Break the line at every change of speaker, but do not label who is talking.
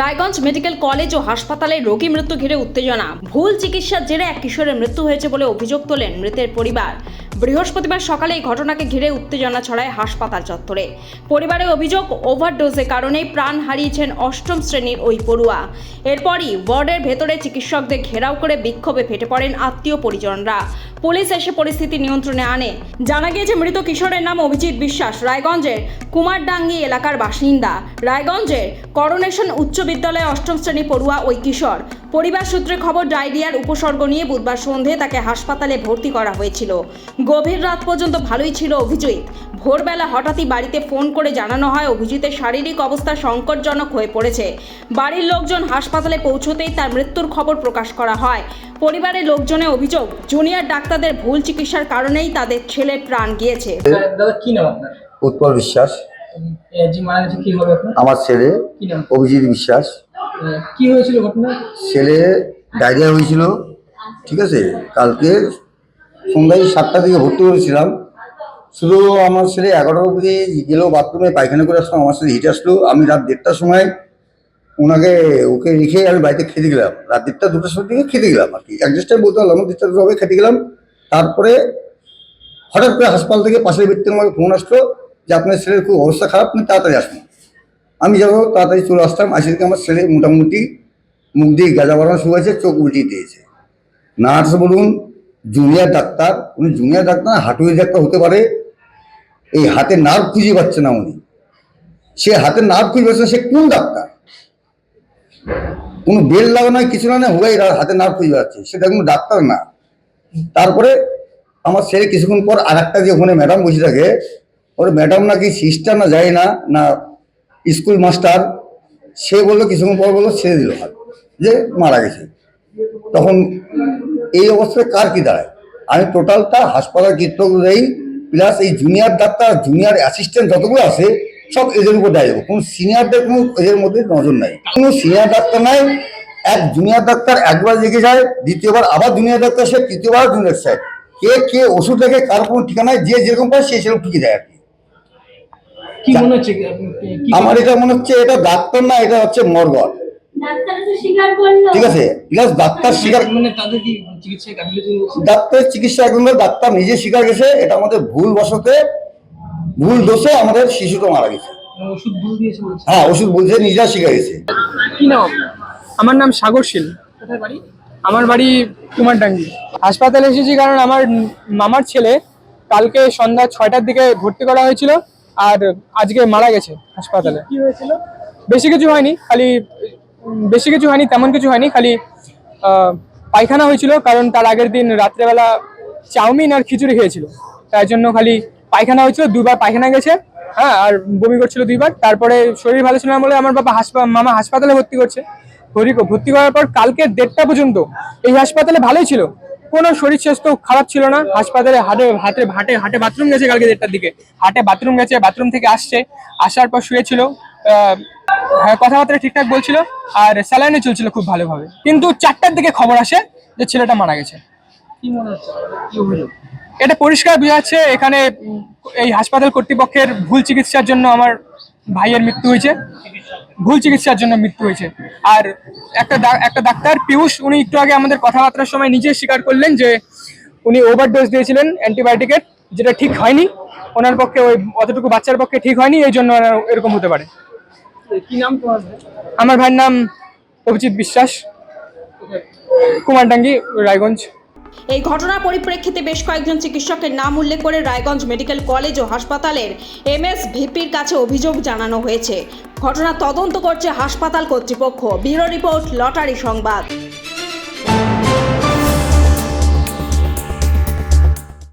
Raiganj medical college ও হাসপাতালে রোগী মৃত্যু ঘিরে উত্তেজনা। ভুল চিকিৎসার জেরে এক কিশোরের মৃত্যু হয়েছে বলে অভিযোগ তোলেন মৃতের পরিবার। বৃহস্পতিবার সকালে এই ঘটনাকে ঘিরে উত্তেজনা ছড়ায় হাসপাতাল চত্বরে। পরিবারের অভিযোগ, ওভারডোজের কারণেই প্রাণ হারিয়েছেন অষ্টম শ্রেণির ওই পড়ুয়া। এরপরই ওয়ার্ডের ভেতরে চিকিৎসকদের ঘেরাও করে বিক্ষোভে ফেটে পড়েন আত্মীয় পরিজনরা। পুলিশ এসে পরিস্থিতি নিয়ন্ত্রণে আনে। জানা গিয়েছে, মৃত কিশোরের নাম অভিজিৎ বিশ্বাস। রায়গঞ্জের কুমারডাঙ্গি এলাকার বাসিন্দা। রায়গঞ্জের করোনেশন উচ্চ বিদ্যালয়ে অষ্টম শ্রেণি পড়ুয়া ওই কিশোর। পরিবার সূত্রে খবর ডায়রিয়ার উপসর্গ নিয়ে বুধবার সন্ধে তাকে হাসপাতালে ভর্তি করা হয়েছিল। গভীর রাত পর্যন্ত ভালোই ছিল অভিজিৎ। ভোরবেলা হঠাৎই বাড়িতে ফোন করে জানানো হয় অভিজিতের শারীরিক অবস্থা সংকটজনক হয়ে পড়েছে। বাড়ির লোকজন হাসপাতালে পৌঁছতেই তার মৃত্যুর খবর প্রকাশ করা হয়। পরিবারের লোকজনের অভিযোগ জুনিয়র ডাক্তারদের ভুল চিকিৎসার কারণেই তাদের ছেলের প্রাণ গিয়েছে।
দাদা কি নাম আপনার?
উৎপল বিশ্বাস। আমার ছেলে অভিজিৎ বিশ্বাস।
কি হয়েছিল ঘটনা?
ছেলে ডায়রিয়া হয়েছিল, ঠিক আছে? কালকে সন্ধ্যায় সাতটা থেকে ভর্তি করেছিলাম শুধু আমার ছেলে এগারোটা অবধি গেল বাথরুমে পায়খানা করে আসলাম আমার সাথে হিট আসলো। আমি রাত দেড়টার সময় ওনাকে, ওকে রেখে আমি বাড়িতে খেতে গেলাম। রাত দেড়টা, দুটোর সময় থেকে খেতে গেলাম আর কি। অ্যাডজাস্টার বলতে পারলাম দেড়টা দুটো হবে খেতে গেলাম। তারপরে হঠাৎ করে হাসপাতাল থেকে পাশের ব্যক্তি আমাকে ফোন আসলো যে, আপনার ছেলের খুব অবস্থা খারাপ, আপনি তাড়াতাড়ি আসুন। আমি যাব তাড়াতাড়ি চলে আসতাম। আসি থেকে আমার ছেলে মোটামুটি মুখ দিয়ে গাঁজা বাড়ানো শুরু হয়েছে চোখ উল্টিয়ে দিয়েছে। নার্স বলুন জুনিয়র ডাক্তার উনি জুনিয়র ডাক্তার না, হাঁটুরি ডাক্তার হতে পারে। এই হাতে নার্ভ খুঁজে পাচ্ছে না উনি। সে হাতে নার্ভ খুঁজে পাচ্ছে সে কোন ডাক্তার? কোনো বেল লাগানো কিছু না না হুয়াই হাতে নার্ভ খুঁজে পাচ্ছে। সেটা কোনো ডাক্তার না। তারপরে আমার ছেলে কিছুক্ষণ পর আর একটা যে ওখানে ম্যাডাম বসে থাকে ওর ম্যাডাম নাকি সিস্টার না যায় না না স্কুল মাস্টার, সে বলল, কিছুক্ষণ পর বলল, ছেড়ে দিল হাত, যে মারা গেছে। তখন এই অবস্থায় কার কি দাঁড়ায়? আমি টোটালটা হাসপাতাল দেই প্লাস এই জুনিয়র ডাক্তার জুনিয়র অ্যাসিস্ট্যান্ট যতগুলো আছে, সব এদের উপর দায় কোনো সিনিয়রদের কোনো এদের মধ্যে নজর নাই। কোনো সিনিয়র ডাক্তার নাই, এক জুনিয়র ডাক্তার একবার লেগে যায়, দ্বিতীয়বার আবার জুনিয়র ডাক্তার সে তৃতীয়বার জুনিয়র স্যার কে কে ওষুধ রেখে কার কোনো ঠিকানায় যে যেরকম পায়, সে সেরকম ঠিকই দেয় আর কি।
কি মনে হচ্ছে
আমার এটা মনে হচ্ছে এটা ডাক্তার না এটা হচ্ছে মর্গর ঠিক আছে প্লাস ডাক্তার স্বীকার
মানে তাদের কি?
ডাক্তারের চিকিৎসা একদম ডাক্তার নিজে স্বীকার গেছে এটা আমাদের ভুল বসতে ভুল দোষে আমাদের শিশুটা মারা গেছে।
মানে ওষুধ ভুল দিয়েছে
হ্যাঁ ওষুধ বলছে নিজেরা স্বীকার গেছে
কি নাম?
আমার নাম সাগর শীল।
কোথায় বাড়ি?
আমার বাড়ি কুমারডাঙ্গি। হাসপাতালে এসেছি কারণ আমার মামার ছেলে কালকে সন্ধ্যা ছয়টার দিকে ভর্তি করা হয়েছিল। আর আজকে মারা গেছে হাসপাতালে।
কি হয়েছিল?
বেশি কিছু হয়নি খালি বেশি কিছু হয়নি তেমন কিছু হয়নি খালি পায়খানা হয়েছিল কারণ তার আগের দিন রাত্রেবেলা চাউমিন আর খিচুড়ি খেয়েছিল। তাই জন্য খালি পায়খানা হয়েছিল দুবার পায়খানা গেছে হ্যাঁ আর বমি করছিল দুইবার। তারপরে শরীর ভালো ছিল না বলে আমার বাবা হাসপাতাল মামা হাসপাতালে ভর্তি করছে। ভর্তি করার পর কালকে দেড়টা পর্যন্ত এই হাসপাতালে ভালোই ছিল। কোনো শরীর স্বাস্থ্য খারাপ ছিল না। হাসপাতালে হাটে হাটে হাটে হাটে বাথরুম গেছে কালকে দেড়টার দিকে। হাটে বাথরুম গেছে বাথরুম থেকে আসছে। আসার পর শুয়েছিল হ্যাঁ কথাবার্তা ঠিকঠাক বলছিল আর স্যালাইনে চলছিল খুব ভালোভাবে। কিন্তু চারটার দিকে খবর আসে যে ছেলেটা মারা গেছে। এটা পরিষ্কার বোঝা যাচ্ছে এখানে এই হাসপাতাল কর্তৃপক্ষের ভুল চিকিৎসার জন্য আমার ভাইয়ের মৃত্যু হয়েছে। ভুল চিকিৎসার জন্য মৃত্যু হয়েছে। আর একটা একটা ডাক্তার পিয়ুষ উনি একটু আগে আমাদের কথাবার্তার সময় নিজে স্বীকার করলেন যে উনি ওভারডোজ দিয়েছিলেন অ্যান্টিবায়োটিকের যেটা ঠিক হয়নি। ওনার পক্ষে ওই অতটুকু বাচ্চার পক্ষে ঠিক হয়নি এই জন্য এরকম হতে পারে।
কি নাম তোমার
আমার ভাইয়ের নাম অভিজিৎ বিশ্বাস। কুমারডাঙ্গি রায়গঞ্জ।
এই ঘটনার পরিপ্রেক্ষিতে বেশ কয়েকজন চিকিৎসকের নাম উল্লেখ করে রায়গঞ্জ মেডিকেল কলেজ ও হাসপাতালের এমএস ভিপির কাছে অভিযোগ জানানো হয়েছে। ঘটনা তদন্ত করছে হাসপাতাল কর্তৃপক্ষ। ব্যুরো রিপোর্ট, লটারি সংবাদ।